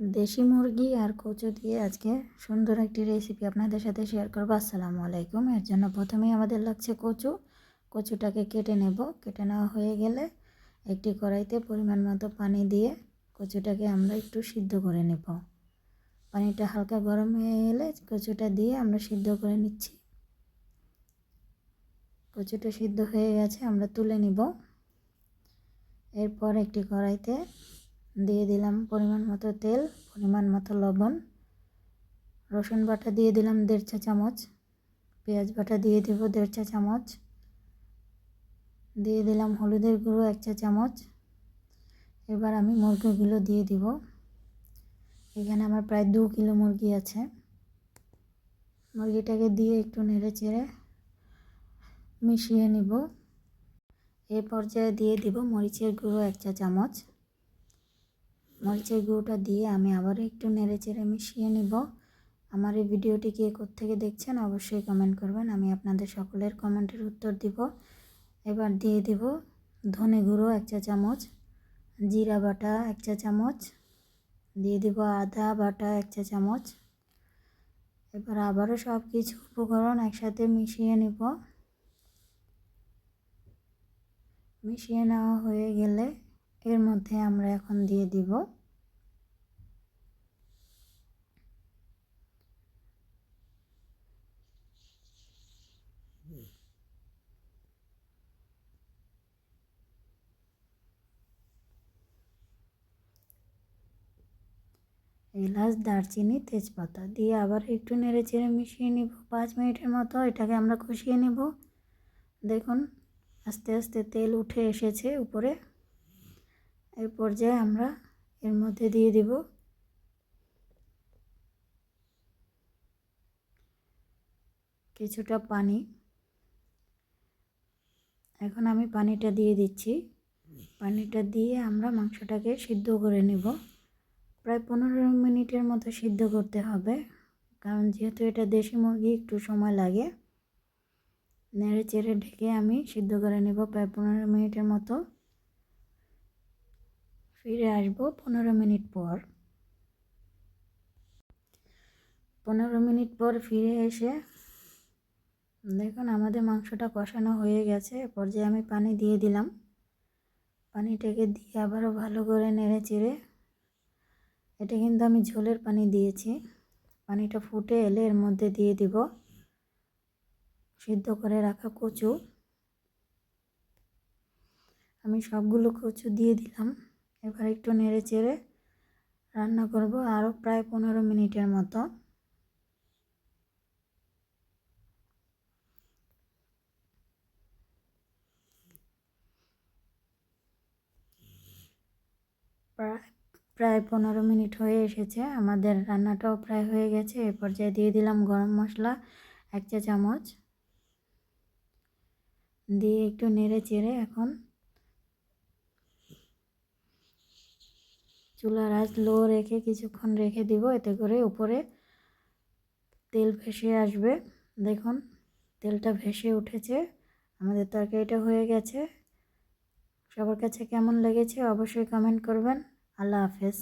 দেশি মুরগি আর কচু দিয়ে আজকে সুন্দর একটি রেসিপি আপনাদের সাথে শেয়ার করব। আসসালামু আলাইকুম। এর জন্য প্রথমেই আমাদের লাগছে কচু। কচুটাকে কেটে নেব। কেটে নেওয়া হয়ে গেলে একটি কড়াইতে পরিমাণ মতো পানি দিয়ে কচুটাকে আমরা একটু সিদ্ধ করে নেব। পানিটা হালকা গরম হয়ে গেলে কচুটা দিয়ে আমরা সিদ্ধ করে নিচ্ছি। কচুটা সিদ্ধ হয়ে গেছে, আমরা তুলে নিব। এরপর একটি কড়াইতে দিয়ে দিলাম পরিমাণ মতো তেল, পরিমাণ মতো লবণ। রসুন বাটা দিয়ে দিলাম দেড় চা চামচ। পেঁয়াজ বাটা দিয়ে দেবো দেড় চা চামচ। দিয়ে দিলাম হলুদের গুঁড়ো এক চা চামচ। এবার আমি মুরগিগুলো দিয়ে দিব। এখানে আমার প্রায় দু কিলো মুরগি আছে। মুরগিটাকে দিয়ে একটু নেড়ে চেড়ে মিশিয়ে নিব। এ পর্যায়ে দিয়ে দিব মরিচের গুঁড়ো এক চা চামচ। মরিচের গুঁড়োটা দিয়ে আমি আবার একটু নেড়ে চেড়ে মিশিয়ে নিব। আমার এই ভিডিওটি কে থেকে দেখছেন অবশ্যই কমেন্ট করবেন, আমি আপনাদের সকলের কমেন্টের উত্তর দিব। এবার দিয়ে দিব ধনে গুঁড়ো এক চা চামচ, জিরা বাটা এক চা চামচ, দিয়ে দিব আদা বাটা এক চা চামচ। এবার আবারও সব কিছু উপকরণ একসাথে মিশিয়ে নিব। মিশিয়ে নেওয়া হয়ে গেলে এর মধ্যে আমরা এখন দিয়ে দিব এলাচ, দারচিনি, তেজপাতা দিয়ে আবার একটু নেড়ে চেড়ে মিশিয়ে নিব। পাঁচ মিনিটের মতো এটাকে আমরা কষিয়ে নেব। দেখুন, আস্তে আস্তে তেল উঠে এসেছে উপরে। এর পর্যায়ে আমরা এর মধ্যে দিয়ে দিব কিছুটা পানি। এখন আমি পানিটা দিয়ে দিচ্ছি। পানিটা দিয়ে আমরা মাংসটাকে সিদ্ধ করে নেব। প্রায় পনেরো মিনিটের মতো সিদ্ধ করতে হবে। কারণ যেহেতু এটা দেশি মুরগি, একটু সময় লাগে। নেড়ে চেড়ে ঢেকে আমি সিদ্ধ করে নেব। প্রায় পনেরো মিনিটের মতো ফিরে আসব পনেরো মিনিট পর। পনেরো মিনিট পর ফিরে এসে দেখুন আমাদের মাংসটা কষানো হয়ে গেছে। পর্যায়ে আমি পানি দিয়ে দিলাম। পানিটাকে দিয়ে আবারও ভালো করে নেড়ে চেড়ে এটা কিন্তু আমি ঝোলের পানি দিয়েছি। পানিটা ফুটে এলে এর মধ্যে দিয়ে দিব সিদ্ধ করে রাখা কচু। আমি সবগুলো কচু দিয়ে দিলাম। এবার একটু নেড়ে চেড়ে রান্না করব আরও প্রায় পনেরো মিনিটের মতো। প্রায় প্রায় পনেরো মিনিট হয়ে এসেছে। আমাদের রান্নাটাও প্রায় হয়ে গেছে। এ পর্যায়ে দিয়ে দিলাম গরম মশলা, এক চা চামচ। দিয়ে একটু নেড়ে চেড়ে এখন চুলার আঁচ লো রেখে কিছুক্ষণ রেখে দিব। এতে করে উপরে তেল ভেসে আসবে। দেখুন, তেলটা ভেসে উঠেছে। আমাদের তরকারিটা হয়ে গেছে। সবার কাছে কেমন লেগেছে অবশ্যই কমেন্ট করবেন। আল্লাহ হাফেজ।